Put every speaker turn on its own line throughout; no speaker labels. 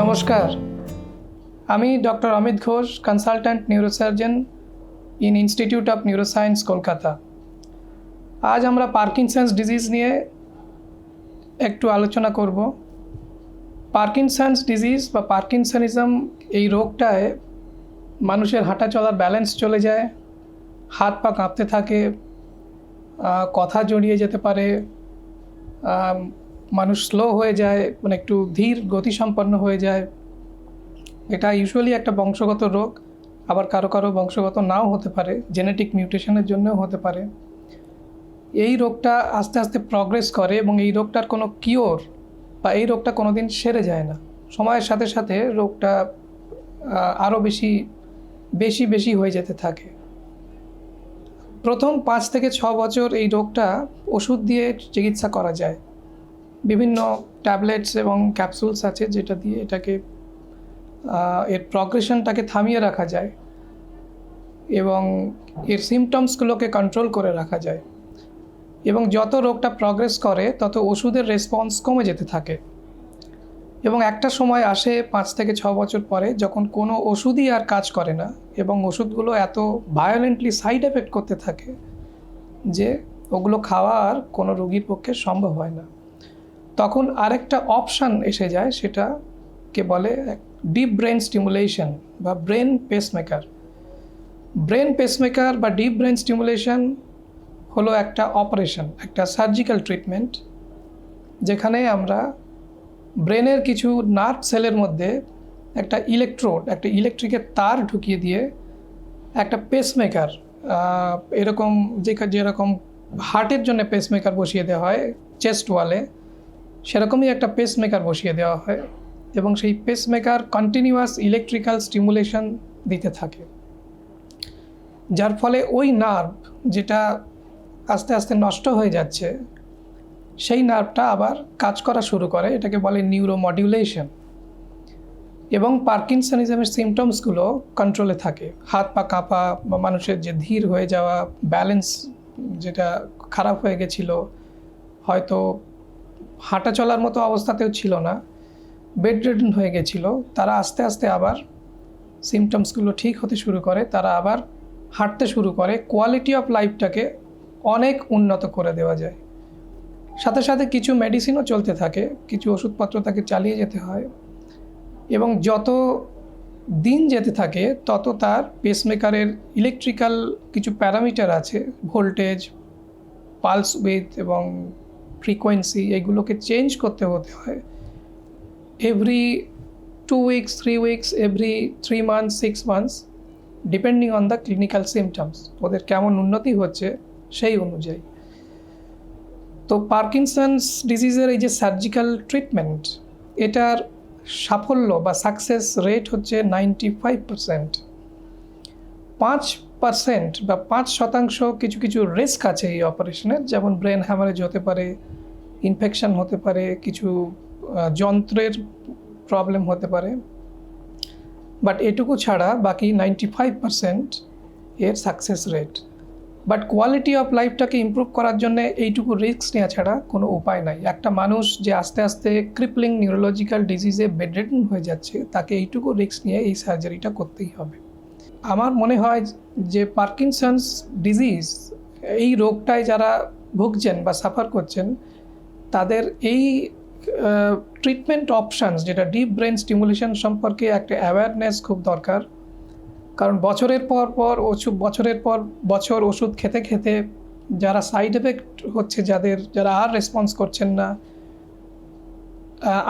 নমস্কার। আমি doctor Amit Ghosh consultant neurosurgeon in institute of neuroscience Kolkata. আজ আমরা পার্কিনসন্স ডিজিজ নিয়ে একটু আলোচনা করব। পার্কিনসন্স ডিজিজ বা পার্কিনসনিজম এই রোগটায় মানুষের হাঁটা চলার ব্যালেন্স চলে যায়, হাত পা কাঁপতে থাকে কথা জড়িয়ে যেতে পারে মানুষ স্লো হয়ে যায় মানে একটু ধীর, গতিসম্পন্ন হয়ে যায়। এটা ইউজুয়ালি একটা বংশগত রোগ, আবার কারও কারও বংশগত নাও হতে পারে জেনেটিক মিউটেশনের জন্যও হতে পারে। এই রোগটা আস্তে আস্তে প্রগ্রেস করে এবং এই রোগটার কোনো কিওর বা এই রোগটা কোনো দিন সেরে যায় না। সময়ের সাথে সাথে রোগটা আরও বেশি বেশি বেশি হয়ে যেতে থাকে। প্রথম পাঁচ থেকে ছ বছর এই রোগটা ওষুধ দিয়ে চিকিৎসা করা যায়। বিভিন্ন ট্যাবলেটস এবং ক্যাপসুলস আছে যেটা দিয়ে এটাকে এর প্রগ্রেশনটাকে থামিয়ে রাখা যায় এবং এর সিমটমসগুলোকে কন্ট্রোল করে রাখা যায়। এবং যত রোগটা প্রগ্রেস করে, তত ওষুধের রেসপন্স কমে যেতে থাকে। এবং একটা সময় আসে পাঁচ থেকে ছ বছর পরে যখন কোনো ওষুধই আর কাজ করে না এবং ওষুধগুলো এত ভায়োলেন্টলি সাইড এফেক্ট করতে থাকে যে ওগুলো খাওয়া আর কোনো রোগীর পক্ষে সম্ভব হয় না। তখন আরেকটা অপশান এসে যায়, সেটাকে বলে ডিপ ব্রেন স্টিমুলেশন বা ব্রেন পেসমেকার ব্রেন পেসমেকার বা ডিপ ব্রেন স্টিমুলেশন হলো একটা অপারেশন একটা সার্জিক্যাল ট্রিটমেন্ট যেখানে আমরা ব্রেনের কিছু নার্ভ সেলের মধ্যে একটা ইলেকট্রোড একটা ইলেকট্রিকের তার ঢুকিয়ে দিয়ে একটা পেসমেকার এরকম যে, যেরকম হার্টের জন্য পেসমেকার বসিয়ে দেওয়া হয় চেস্ট ওয়ালে সেরকমই একটা পেসমেকার বসিয়ে দেওয়া হয় এবং সেই পেসমেকার কন্টিনিউয়াস ইলেকট্রিক্যাল স্টিমুলেশন দিতে থাকে। যার ফলে ওই নার্ভ যেটা আস্তে আস্তে নষ্ট হয়ে যাচ্ছে, সেই নার্ভটা আবার কাজ করা শুরু করে, এটাকে বলে নিউরোমডিউলেশন এবং পার্কিনসনিজমের সিমটমসগুলো কন্ট্রোলে থাকে। হাত পা কাঁপা, বা মানুষের যে ধীর হয়ে যাওয়া ব্যালেন্স যেটা খারাপ হয়ে গেছিল, হয়তো হাঁটা চলার মতো অবস্থাতেও ছিল না। বেড রিডেন হয়ে গেছিল। তারা আস্তে আস্তে আবার সিমটমসগুলো ঠিক হতে শুরু করে। তারা আবার হাঁটতে শুরু করে। কোয়ালিটি অফ লাইফটাকে অনেক উন্নত করে দেওয়া যায়। সাথে সাথে কিছু মেডিসিনও চলতে থাকে। কিছু ওষুধপত্র তাকে চালিয়ে যেতে হয়। এবং যত দিন যেতে থাকে, তত তার পেসমেকারের ইলেকট্রিক্যাল কিছু প্যারামিটার আছে। ভোল্টেজ পালস উইথ এবং ফ্রিকোয়েন্সি এগুলোকে চেঞ্জ করতে হতে হয়। Every two weeks three weeks every three months six months depending on the clinical symptoms ওদের কেমন উন্নতি হচ্ছে সেই অনুযায়ী। তো পার্কিনসন্স ডিজিজের এই যে সার্জিক্যাল ট্রিটমেন্ট এটার সাফল্য বা সাকসেস রেট হচ্ছে নাইনটি ফাইভ পার্সেন্ট পাঁচ পার্সেন্ট বা পাঁচ শতাংশ কিছু কিছু রিস্ক আছে এই অপারেশনের যেমন ব্রেন হ্যামারেজ হতে পারে, ইনফেকশন হতে পারে, কিছু যন্ত্রের প্রবলেম হতে পারে। বাট এটুকু ছাড়া বাকি নাইনটি ফাইভ পার্সেন্ট এর success rate. But quality of লাইফটাকে ইমপ্রুভ করার জন্য এইটুকু রিস্ক নেওয়া ছাড়া কোনো উপায় নাই। একটা মানুষ যে আস্তে আস্তে ক্রিপলিং নিউরোলজিক্যাল ডিজিজে বেডরিডন হয়ে যাচ্ছে, তাকে এইটুকু রিস্ক নিয়ে এই সার্জারিটা করতেই হবে। আমার মনে হয় যে পার্কিনসন্স ডিজিজ এই রোগটায় যারা ভুগছেন বা সাফার করছেন, তাদের এই ট্রিটমেন্ট অপশানস যেটা ডিপ ব্রেন স্টিমুলেশন সম্পর্কে একটা অ্যাওয়ারনেস খুব দরকার। কারণ বছরের পর পর ওষুধ বছরের পর বছর ওষুধ খেতে খেতে যারা সাইড এফেক্ট হচ্ছে, যাদের, যারা আর রেসপন্স করছেন না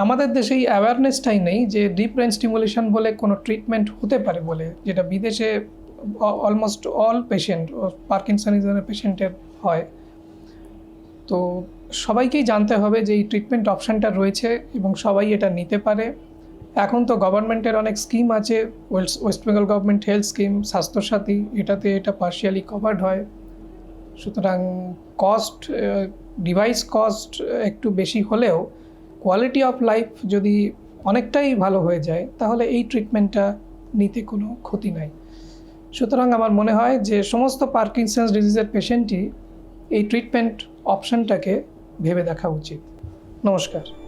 আমাদের দেশে এই অ্যাওয়ারনেসটাই নেই যে ডিপ ব্রেন স্টিমুলেশন বলে কোনো ট্রিটমেন্ট হতে পারে বলে, যেটা বিদেশে অলমোস্ট অল পেশেন্ট পার্কিনসনিজমের পেশেন্টের হয়। তো সবাইকেই জানতে হবে যে এই ট্রিটমেন্ট অপশানটা রয়েছে এবং সবাই এটা নিতে পারে। এখন তো গভর্নমেন্টের অনেক স্কিম আছে West Bengal government health scheme Swasthya Sathi, এটাতে এটা পার্শিয়ালি কভার্ড হয়। সুতরাং কস্ট ডিভাইস কস্ট একটু বেশি হলেও কোয়ালিটি অফ লাইফ যদি অনেকটাই ভালো হয়ে যায়, তাহলে এই ট্রিটমেন্টটা নিতে কোনো ক্ষতি নাই। সুতরাং আমার মনে হয় যে সমস্ত পার্কিনসন্স ডিজিজের পেশেন্টই এই ট্রিটমেন্ট অপশানটাকে ভেবে দেখা উচিত। নমস্কার।